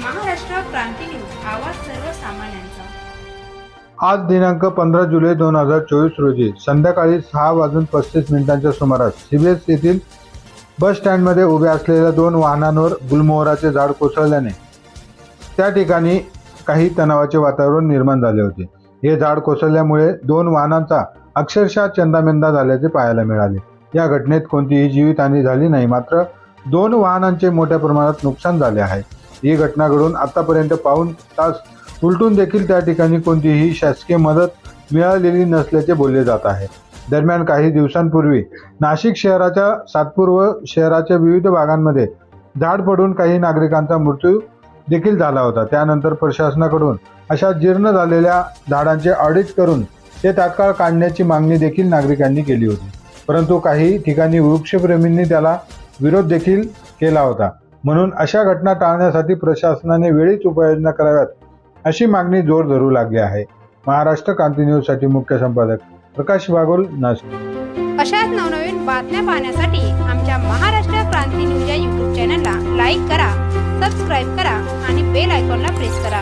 क्रांती news आवाज सर्वसामान्यांचा. आज दिनांक पंधरा जुलै दोन हजार चोवीस रोजी संध्याकाळी सहा वाजून पस्तीस मिनिटांच्या सुमारास सीबीएस येथील बस स्टँडमध्ये उभे असलेल्या दोन वाहनांवर गुलमोहराचे झाड कोसळल्याने त्या ठिकाणी काही तणावाचे वातावरण निर्माण झाले होते. हे झाड कोसळल्यामुळे दोन वाहनांचा अक्षरशः चंदामेंदा झाल्याचे पाहायला मिळाले. या घटनेत कोणतीही जीवितहानी झाली नाही मात्र दोन वाहनांचे मोठ्या प्रमाणात नुकसान झाले आहे. ही घटना घडून आतापर्यंत पाऊन तास उलटून देखील त्या ठिकाणी कोणतीही शासकीय मदत मिळालेली नसल्याचे बोलले जात आहे. दरम्यान काही दिवसांपूर्वी नाशिक शहराच्या सातपूर व शहराच्या विविध भागांमध्ये झाड पडून काही नागरिकांचा मृत्यू देखील झाला होता. त्यानंतर प्रशासनाकडून अशा जीर्ण झालेल्या झाडांचे ऑडिट करून ते तात्काळ काढण्याची मागणी देखील नागरिकांनी केली होती. परंतु काही ठिकाणी वृक्षप्रेमींनी त्याला विरोध देखील केला होता. म्हणून अशा घटना टाळण्यासाठी प्रशासनाने वेळीच उपाययोजना कराव्यात अशी मागणी जोर धरू लागली आहे. महाराष्ट्र क्रांती न्यूजसाठी मुख्य संपादक प्रकाश बागोल नाशिक. अशाच नवनवीन बातम्या पाहण्यासाठी आमच्या महाराष्ट्र क्रांती न्यूज या युट्यूब चॅनलला लाईक करा सबस्क्राईब करा आणि बेल आयकॉनला प्रेस करा.